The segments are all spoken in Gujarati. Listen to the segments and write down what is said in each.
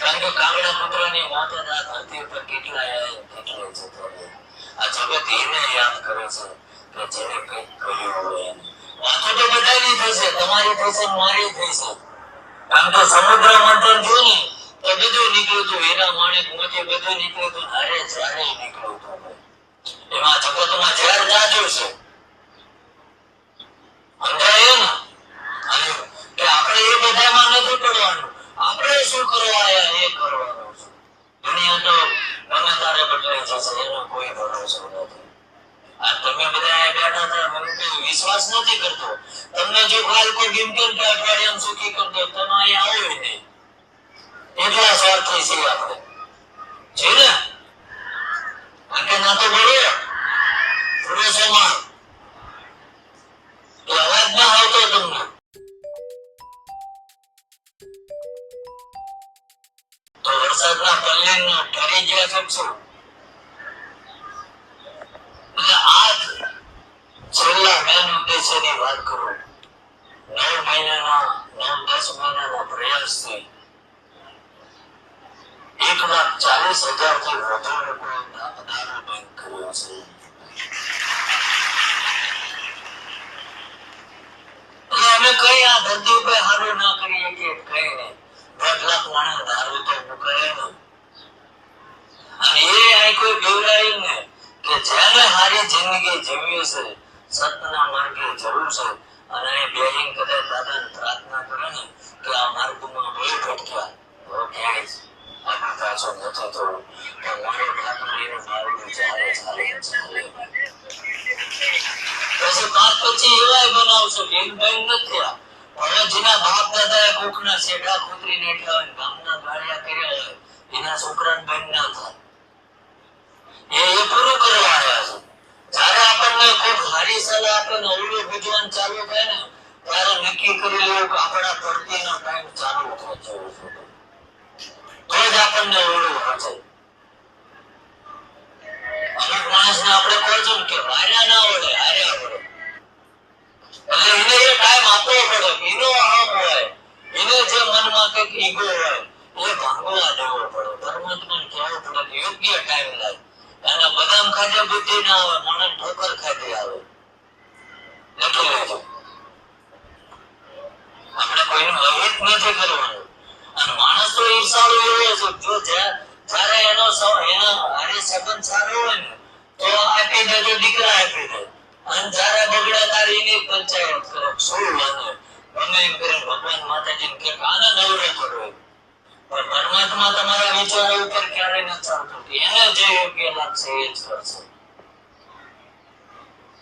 કારણ કે કામના પુત્રની મોતે છે કે તો બધાની થશે સમુદ્ર મંથન જોયું તો બધું નીકળ્યું હતું એના માણેક મોતે બધું નીકળ્યું હતું હારે ચારે નીકળ્યું હતું એમાં જગતમાં ઝેર ના છે. સુખી કરી દે તમે અહીંયા આવો ય નહીં એટલા સ્વાર્થી છીએ આપણે. છે ને? આંકે ના તો બોલો. તો અવાજ ના આવતો તમને. તો વરસાદના પલ્લીનો ઠરી ગયા છો શું એટલે આજ છેલ્લા મેન ઉદ્દેશ્યની વાત કરું નવ મહિનાના નવ દસ મહિનાના પ્રયાસથી એક લાખ ચાલીસ હજારથી વધુ લોકોએ દા- દારૂ બંધ કર્યો છે અમે કઈ આ ધરતી ઉપર હારું ના કરીએ કે કઈ નહીં. દસ લાખ માણસ દારૂ તો મુકાય ને અને એ અહીં કોઈ બેવડાયું ને કે જેને હારી જિંદગી જીવી છે સતના માર્ગે જરૂર છે. અને એ બેહીન કદાચ દાદાને પ્રાર્થના કરે ને કે આ માર્ગમાં ભટક્યા. હવે ક્યાંય આગળ પાછો નથી થવું પણ મારો ઠાકોરીનું મારું ચાલે ચાલે ચાલે પછી પાંચ પછી એવાય બનાવશો કે એક ભાઈ નથી થયા. હવે જેના બાપ દાદાએ કોકના શેઢા કૂતરીને એટલા હોય ગામના ગાળિયા કર્યા હોય, એના છોકરાને બંધ ના થાય. એ એ પૂરું કરવા આવ્યા છે. જ્યારે આપણને કોઈ સારી સલાહ આપે ને અવળું ભજવાન ચાલુ થાય ને, ત્યારે નક્કી કરી લેવું કે આપણા પડતીનો ટાઈમ ચાલુ થાય છે તો જ આપણને અવળું હશે અમુક માણસને આપણે કહો કે વાર્યા ના આવડે હારે આવડે એટલે એને એ ટાઈમ આપવો પડે, એનો અહમ હોય, એને જે મનમાં કંઈક ઈગો હોય, એ ભાંગવા દેવો પડે. પરમાત્માને કહેવું પડે યોગ્ય ટાઈમ લાગે. અને બદામ ખાધે બુદ્ધિ ના આવે મને ઠોકર ખાધી આવે. નથી લેજો આપણે કોઈનું અહિત નથી કરવાનું. માણસ તો ઈર્ષાળુ હોય તમારા વિચારો ઉપર ક્યારેય ન ચાલતો. એને જે યોગ્ય લાગશે એ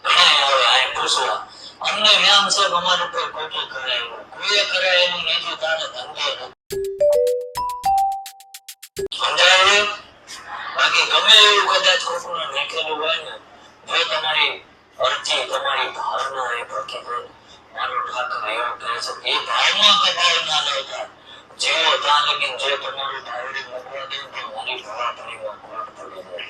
હવે આ પૂછવા. અમને વ્યામ છે અમારું ઉપર ખોટું કરાયું કોઈએ કરાયેલું નહીં તારે ધંધો સમજાયું બાકી ગમે એવું કદાચ ખોટું નાખેલું હોય ને જો તમારી અરજી, તમારી ભાવના એ પ્રકટ હોય મારો ઠાકર એવું કહે છે કે એ ભાવમાં કપાળ ના લેતા જેવો ત્યાં લગીન જે તમારું ડાયરી મોકવા દે તો મારી ભવાપણીમાં ખોટ પડી જાય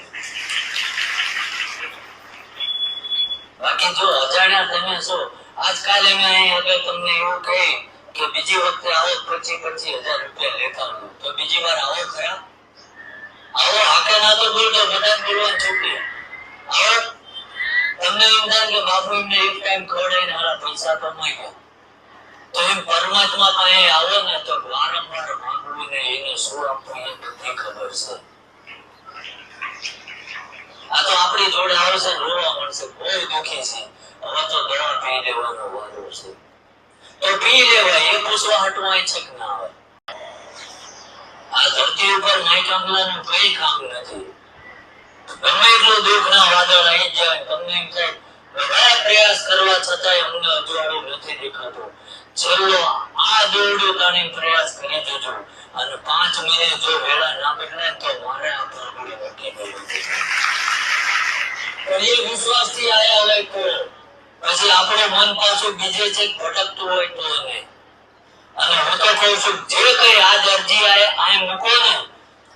બાકી જો અજાણ્યા તમે છો, આજકાલ અમે અહીં અગર તમને એવું કહી કે બીજી વખતે આવો પચીસ પચીસ હજાર રૂપિયા હો તો બીજી વાર આવો ખરા? આવો, હાકે ના તો બોલતો બધા બોલવાનું છૂટી. આવો. તમને એમ થાય કે બાપુ, એમને એક ટાઈમ ખવડાવીને હારા પૈસા કમાઈ ગયા તો એમ પરમાત્મા પાસે આવો ને તો વારંવાર માંગવું ને એને શું આપવું એ બધી ખબર છે. આ તો આપણી જોડે આવશે રોવા મળશે, બહુ દુઃખી છે. હવે તો દવા પી લેવાનો વારો છે. તો લેવાય, એ પૂછવા હટવાય છે કે ના હોય. આ ધરતી ઉપર માઇક આંગલાનું કઈ કામ નથી. ગમે એટલું દુઃખ ના વાદળ આવી જાય, તમને એમ થાય ઘણા પ્રયાસ કરવા છતાંય અમને અજવાળું નથી દેખાતું. છેલ્લો આ દોરડું તાણી પ્રયાસ કરી દેજો. અને પાંચ મિનિટ જો વેળા ના બદલાય તો મારે આ નક્કી કરવું પણ વિશ્વાસથી આયા હોય પછી આપણે મન પાછું બીજે છે ભટકતું હોય તો નહીં અને હું તો કહું છું, જે કઈ આ અરજી આય આય મૂકો ને.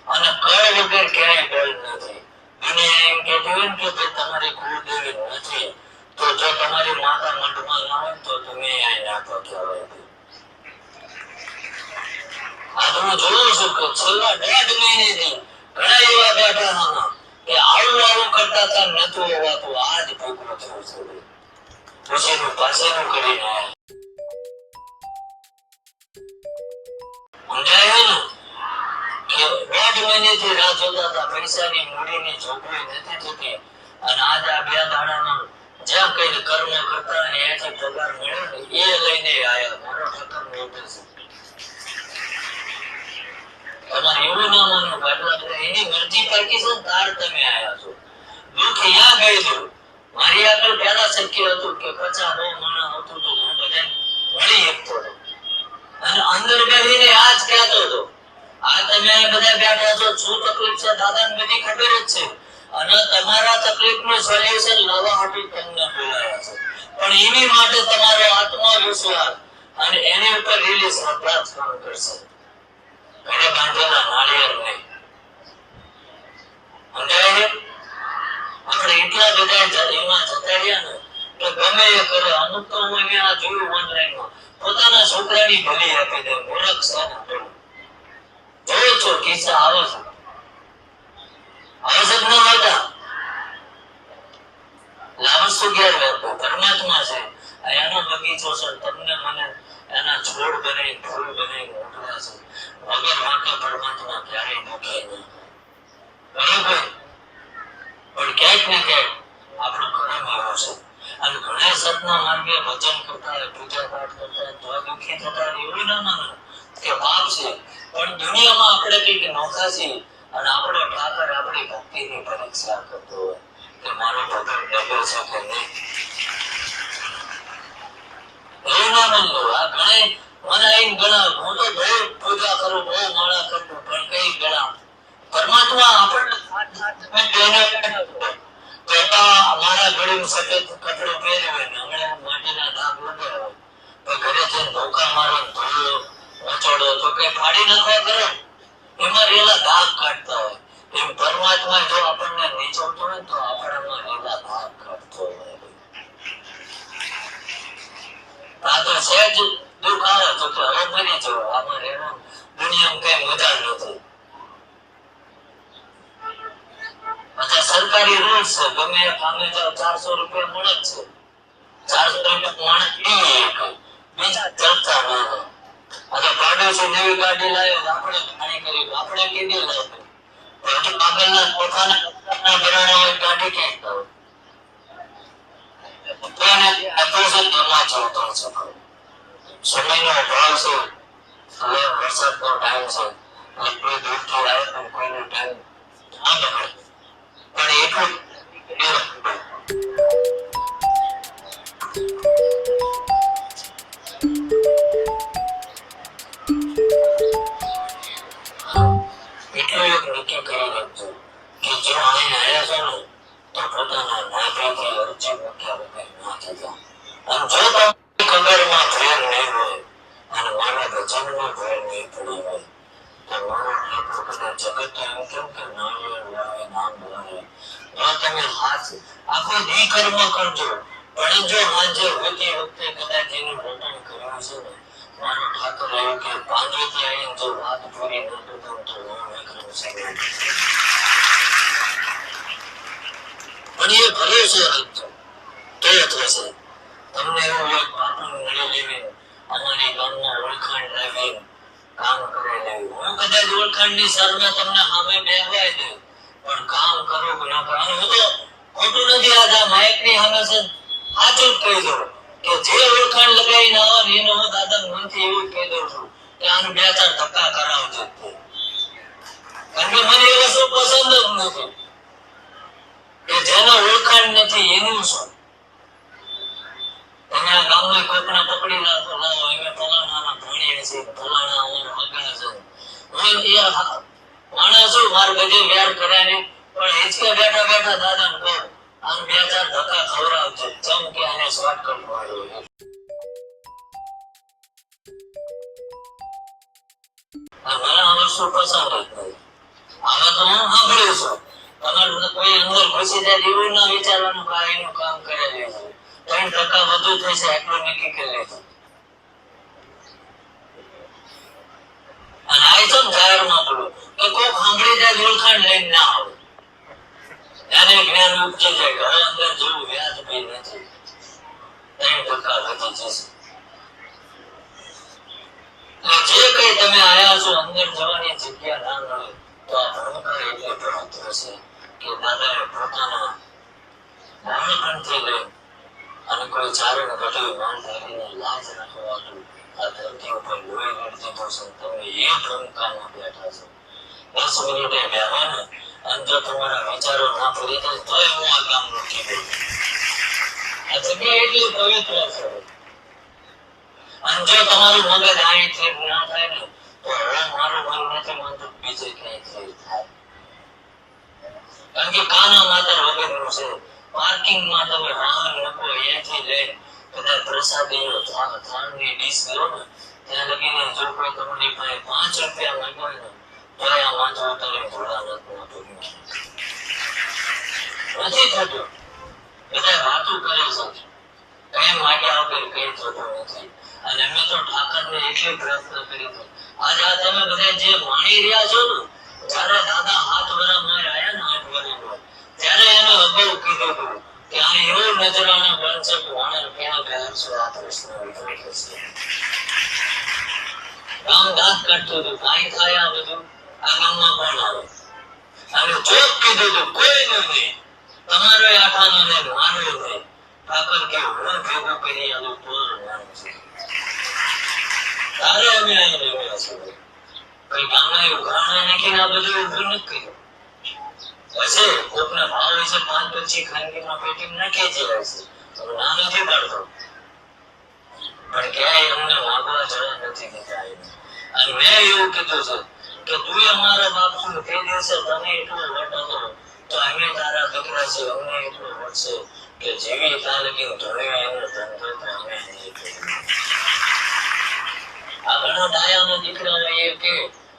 અને કર વગર ક્યાંય બળ નથી. દુનિયા એમ કે હોય કે ભાઈ તમારી કુળદેવી નથી, તો જો તમારી માતા મઠમાં ના હોય તો તમે અહીં નાખો કહેવાય આ તો હું જોઉં છું કે છેલ્લા દોઢ મહિનેથી બેઠા હતા કે આવું આવું કરતા હતા નતું હોવાતું આ જ ભોગવું થયું છે ભાઈ. કરીને. સમજાયું કે દોઢ મહિનેથી રાહ જોતા હતા, પૈસાની મૂડીની જોગવાઈ નથી થતી. અને આજ આ બે દાડાનો જ્યાં કઈ કર્મ કરતા અને એથી પગાર મળ્યો એ લઈને આયા. મારો ઠક્કર નોટિસ તમારે એવું ના માનવું બધા એની મરજી પાકી છે તાર તમે આયા છો. દુઃખ યા ગયેલું. મારી આગળ પહેલા શક્ય હતું કે પચાસ બહુ મણા આવતું તો હું બધા વળી શકતો હતો. અને અંદર બેસીને આ જ કહેતો હતો, આ તમે બધા બેઠા છો, શું તકલીફ છે? દાદાને બધી ખબર જ છે. અને તમારા તકલીફનું સોલ્યુશન લાવવા માટે તમને બોલાયા છે. પણ એની માટે તમારો આત્મવિશ્વાસ અને એની ઉપર રેલી શ્રદ્ધા જ કરશે. ઘરે બાંધેલા નાળિયેર નહીં સમજાય? આપણે એટલા બધા એમાં જતા રહ્યા ને, તો ગમે એ કરે. અમુક તો હું જોયું ઓનલાઈનમાં પોતાના છોકરાની ભલી આપી દે મૂર્ખ છે જોયો છો, કિસ્સા આવે છે. આવે ન હતા લાવસ્તુ ઘેર વેચો. પરમાત્મા છે. એનો બગીચો છે તમને મને એના છોડ બને ફૂલ બને મોકલ્યા છે. વગર વાંકે પરમાત્મા ક્યારેય મૂકે નહીં. બરોબર? પણ ક્યાંક ને ક્યાંક આપણું ઘણા એવું છે. અને ઘણા સતના માર્ગે ભજન કરતા પૂજા પાઠ કરતા તો થતા એવું ના માનો. કે પાપ છે. પણ દુનિયામાં આપણે કંઈક નોખા છીએ અને આપણો ઠાકર આપણી ભક્તિની પરીક્ષા કરતો હોય. કે મારો ભગત ડબો છે કે નહીં? એવું ના માનવો ઘણા મને આઈને ઘણા. હું તો બહુ પૂજા કરું, બહુ માળા કરું પણ કઈ ઘણા પરમાત્મા આપણને ધોકા જો આપણને નીચોડતો હોય તો આપણામાં રેલા દાગ કાઢતો હોય. દુઃખ આવે તો કે હવે મરી જવો. આમાં રહેવાનું દુનિયામાં કઈ મજા નથી. સરકારી રૂલ છે. ગમે કામે જાઓ ચારસો રૂપિયા મળે છે. ચારસો રૂપિયા મળે બીજા ચર્ચા ના અથવા પાડોશી નવી ગાડી લાવે આપણે પાણી કરી. આપણે કીધી લાવે પરંતુ પોતાના ગાડી ક્યાંક છે સમયનો અભાવ છે. હવે વરસાદનો ટાઈમ છે. કોઈ દૂરથી આવે કોઈનો ટાઈમ ના બગડે પણ એટલું જગત છે એ તો થશે તમને એવું એક બાપુ મળી લેવી અમારી ગામના ઓળખાણ લાવી કામ કરી હું કદાચ ઓળખાણની શરમે તમને સામે બેહવાય દઉં પણ ના ને કારણ કે મને એ વસ્તુ પસંદ જ નથી. કે જેનો ઓળખાણ નથી, એનું શું? તમે આ ગામમાં કોકને પકડી લાવો લાવો અમે ફલાણાના ભણીએ છીએ ફલાણા અમારા હગા છે હું એ હા- હવે તો હું સાંભળ્યું છું તમારે અંદર ઘુસી જાય એવું ના વિચારવાનું કામ કરેલું છે ત્રણ ટકા વધુ થશે એટલું નક્કી કરી લીધું અને આ છે ને પડો કે કોક સાંભળી જાય તો લઈને ના આવે. એને જ્ઞાન મુક્ત જાય ઘર અંદર જેવું વ્યાજ બી નથી. ત્રણ ટકા વધી જશે જે કઈ તમે આયા છો, અંદર જવાની જગ્યા ના મળે. તો આ ભણતર એટલે ભણતર છે કે દાદાએ પોતાના નાનપણથી લઈ અને કોઈ ચારણ ઘટ્યું માન ધારીને લાજ રાખવાનું છો તમારા છે મગજ અહીં થી ના થાય ને તો મારું મન નથી બીજે ક્યાંય થઈ થાય કારણ કે કાના માતર વગરનું છે. પાર્કિંગમાં તમે વાહન મૂકો અહીંયાથી લઈ કદાચ પ્રસાદીનો થા- થાળની ડીશ લો ને ત્યાં લગીને જો કોઈ તમારી પાસે પાંચ રૂપિયા માંગો ને તો આ માથું ઉતારીને ઘોડા નથી નાખવું. નથી થતું. બધા વાતું કરે છે કઈ માગ્યા વગર કઈ થતું નથી. અને અમે તો ઠાકરને એટલી પ્રયત્ન કરી છે આજ આ તમે બધા જે માણી રહ્યા છો ને, જ્યારે દાદા હાથ વરા મારે આવ્યા ને આઠ વરા ત્યારે એને અગાઉ કીધું હતું. કે આ એવો નહીં. તમારો આઠાનો ને નહીં. ઠાકર કે હું ભેગું તોર અમે અહીં રહ્યા છીએ. કઈ ગામના ઘણા નાખીને આ બધું ઉભું નથી કર્યું. હશે કોકના ભાવ વિશે પાંચ પછી ખાનગીમાં પેટી નાખી જ છે તો ના નથી પાડતો. પણ ક્યાંય અમને માગવા જવા નથી દીધા અને મેં એવું કીધું છે કે તું અમારા બાપ છું તે દિવસે તને એટલો વટ હતો તો અમે તારા દીકરા છે, અમને એટલો વટ છે કે જેવી ત્યાં લગી ધોળે એનો ધંધો અમે આ ઘણા ડાયાનો દીકરા હોય એ કે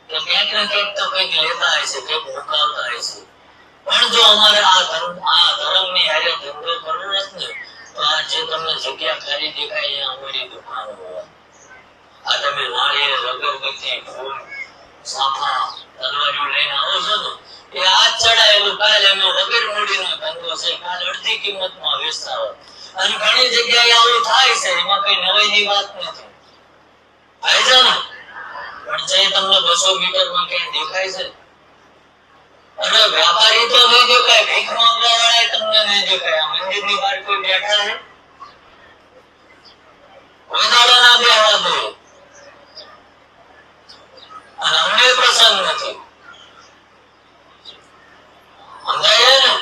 ક્યાંક ને ક્યાંક તો કંઈક લેતા હોય છે, કંઈક મુકાવતા હશે પણ જો અમારે આ ધર્મ આ ધર્મની હારે ધંધો કરવો નથી તો આ જે તમને જગ્યા ખાલી દેખાય, એ અમારી દુકાન હોય. આ તમે નાળિયેર અગરબત્તી ફૂલ, સાફા, તલવારીઓ લઈને આવો છો ને, એ આ ચડાયેલું કાલ એનો વગર મૂડીનો ધંધો છે, કાલ અડધી કિંમતમાં વેચતા હોય. અને ઘણી જગ્યાએ આવું થાય છે, એમાં કઈ નવાઈની વાત નથી. ભાઈ ને પણ જે તમને બસો મીટરમાં ક્યાંય દેખાય છે વ્યાપારી તો નહીં જોકાય ભીખ માંગવા વાળા તમને નહીં જોકાય મંદિરની બહાર કોઈ બેઠા છે? વધારો ના બેહવા દો અને અમને પ્રસંગ નથી. સમજાય ને?